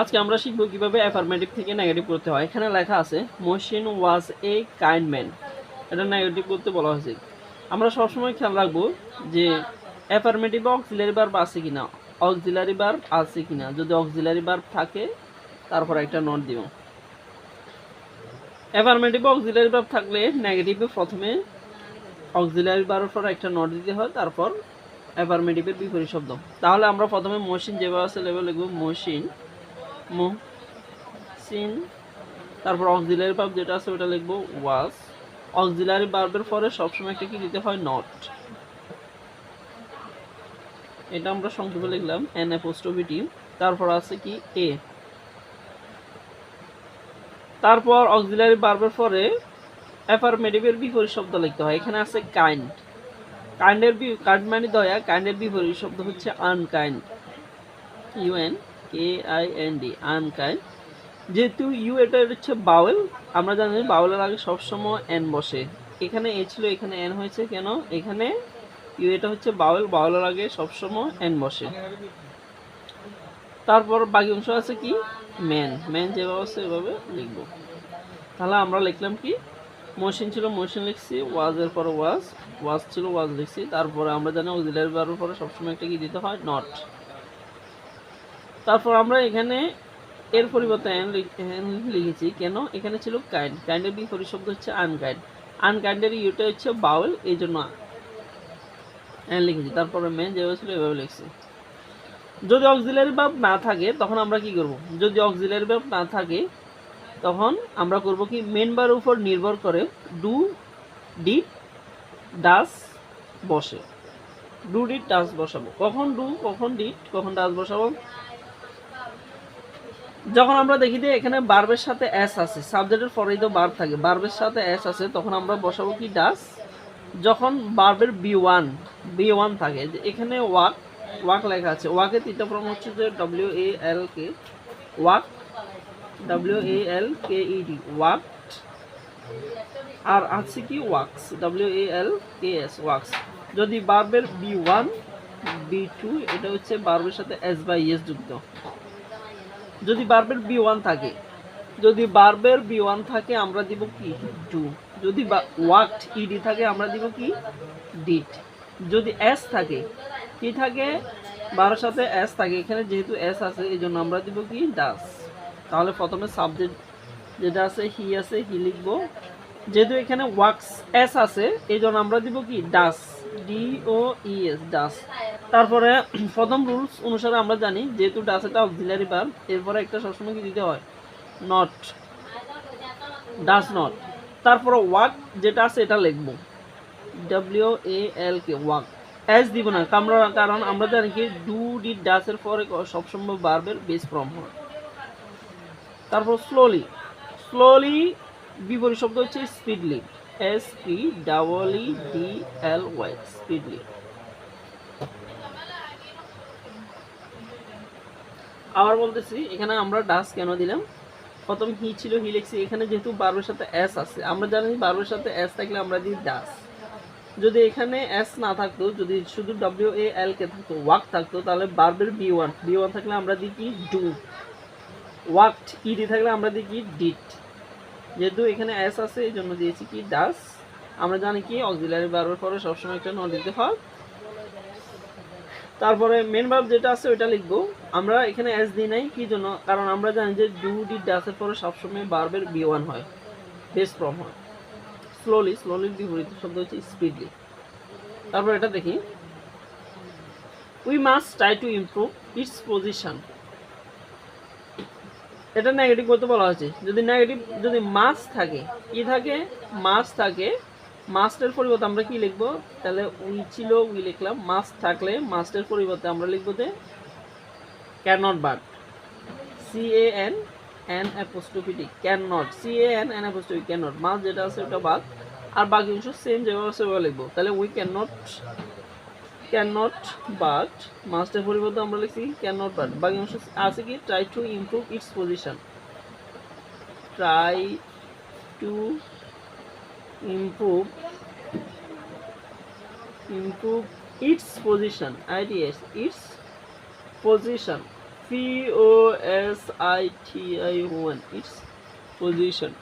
আজকে আমরা শিখব কীভাবে অ্যাফার্মেটিভ থেকে নেগেটিভ করতে হয়। এখানে লেখা আছে Mohsin was a kind man এটা নেগেটিভ করতে বলা হয়েছে। আমরা সবসময় খেয়াল রাখব যে অ্যাফার্মেটিভ অক্সিলারি বার্ব আছে কিনা অক্সিলারি বার্ব আছে কিনা। যদি অক্সিলারি বার্ব থাকে, তারপর একটা নোট দিব অ্যাফার্মেটিভ অক্সিলারি বার্ব থাকলে নেগেটিভে প্রথমে অক্সিলারি বার্বের পর একটা নোট দিতে হয়, তারপর অ্যাফার্মেটিভের বিপরীত শব্দ। তাহলে আমরা প্রথমে মহসিন যেভাবে আছে লেভেল লিখব মহসিন মহসিন তারপর অক্সিলারি বার্ব যেটা আছে ওটা লিখব ওয়াজ অক্সিলারি বার্বের পরে সবসময় একটা কি দিতে হয়? নট এটা আমরা সংক্ষেপে লিখলাম এন অ্যাপোস্ট্রফিটি তারপর আছে কি? এ তারপর অক্সিলারি বার্বের পরে অ্যাফার্মেটিভের বিপরীত শব্দ লিখতে হয়। এখানে আছে কাইন্ড কাইন্ডের বি কাইন্ড মানে দয়া, কাইন্ডের বিপরীত শব্দ হচ্ছে unkind U N K I N D unkind যেহেতু ইউ এটা হচ্ছে বাউল আমরা জানি বাউলের আগে সবসময় এন বসে। এখানে এ ছিল, এখানে এন হয়েছে কেন? এখানে ইউ এটা হচ্ছে বাউল বাউলের আগে সবসময় এন বসে। তারপর বাকি অংশ আছে কি? ম্যান ম্যান যেভাবে আছে এভাবে লিখব। তাহলে আমরা লিখলাম কি? মশিন ছিল মশিন লিখছি ওয়াজের পর ওয়াজ ওয়াজ ছিল, ওয়াজ লিখছি। তারপরে আমরা জানি অক্সিলারি বারের পরে সবসময় একটা কি দিতে হয়? নট তারপর আমরা এখানে এর পরিবর্তে লিখেছি। কেন? এখানে ছিল কাইন্ড কাইন্ডের বিপরীত শব্দ হচ্ছে আনকাইন্ড আনকাইন্ডের ইউটা হচ্ছে বাউল এই জন্য এন লিখেছি। তারপরে মেন যেভাবে ছিল এভাবে লিখছি। যদি অক্সিলারি ভাব না থাকে, তখন আমরা কি করব? যদি অক্সিলারি ভাব না থাকে, তখন আমরা করব কি? মেন বার উপর নির্ভর করে ডু ডিড ডাস বসে। ডু ডিট, ডাস বসাবো। কখন ডু, কখন ডিট, কখন ডাস বসাবো? যখন আমরা দেখি যে এখানে বার্বের সাথে অ্যাস আছে সাবজেক্টের পরেই তো বার্ব থাকে। বার্বের সাথে অ্যাস আছে, তখন আমরা বসাবো কি ডাস? যখন বার্বের বি ওয়ান বি ওয়ান থাকে এখানে ওয়াক ওয়াক লেখা আছে। ওয়াকের তিনটা ফর্ম হচ্ছে যে W A L K walk W A L K E D walk আর আছে কি walks W A L K S walks যদি বার্বের বি ওয়ান বি টু এটা হচ্ছে বার্বের সাথে এস বাই এস যুক্ত। যদি বার্বের বি ওয়ান থাকে, যদি বার্বের বি ওয়ান থাকে, আমরা দিব কি? টু যদি ওয়াক্ট ইডি থাকে, আমরা দিব কি? ডিট যদি এস থাকে, কি থাকে? বারোর সাথে এস থাকে, এখানে যেহেতু এস আছে এই জন্য আমরা দিব কি? ডাস তাহলে প্রথমে সাবজেক্ট যেটা আছে হি আছে হি লিখব। যেহেতু এখানে ওয়াক্স এস আছে এই জন্য আমরা দিব কি? Does D O E S does তারপরে প্রথম রুলস অনুসারে আমরা জানি, যেহেতু ডাস এটা অক্সিলারি বার এরপরে একটা সবসময় কি দিতে হয়? নট ডাস নট তারপরে ওয়াক যেটা আছে, এটা লিখব। W A L K walk S দিব না, কামরা কারণ আমরা জানি কি ডু ডি ডাসের পরে সবসময় বার্বের বেস ফর্ম হয়। তারপর স্লোলি স্লোলি বিপরীত শব্দ হচ্ছে speedly S P double E D L Y speedly আবার বলতেছি, এখানে আমরা ডাস কেন দিলাম? প্রথম হি ছিল, হি লিখছি, এখানে যেহেতু বারোর সাথে এস আছে, আমরা জানি বারোর সাথে এস থাকলে আমরা দিই ডাস যদি এখানে এস না থাকতো, যদি শুধু ডব্লিউ এ এল কে থাকতো, ওয়াক থাকতো, তাহলে বার্বের বি ওয়ান বি ওয়ান থাকলে আমরা দিই কি? ডু ওয়াকড ইডি থাকলে আমরা দিই কি? ডিট যেহেতু এখানে এস আছে, এই জন্য দিয়েছি কি ডাস। আমরা জানি কি অক্সিলারি বারবার পরে সবসময় একটা নট দিতে হয়। তারপরে মেন ভার্ব যেটা আছে, ওইটা লিখব। আমরা এখানে এস দিই নাই, কি জন্য? কারণ আমরা জানি যে ডু ডি ডাসের পরে সবসময় বার্বের বি ওয়ান হয় বেস ফর্ম হয়। স্লোলি স্লোলির বিপরীত শব্দ হচ্ছে স্পিডলি তারপর এটা দেখি। We must try to improve its position এটা নেগেটিভ করতে বলা হয়েছে। যদি নেগেটিভ যদি মাস থাকে, কি থাকে? মাস থাকে। মাস্টের পরিবর্তে আমরা কি লিখব? তাহলে উই ছিল, উই লিখলাম, মাস থাকলে মাস্টের পরিবর্তে আমরা লিখব যে can not but C A N N apostrophe T can not C A N N apostrophe can not must যেটা আছে ওটা বাদ, আর বাকি অংশ সেম যেভাবে ওভাবে লিখব। তাহলে we can not can not but মাস্টের পরিবর্তে আমরা লিখছি ক্যান নট বাট বাকি অংশ আছে কি? Try to improve its position try to improve improve its position its its position P O S I T I one its position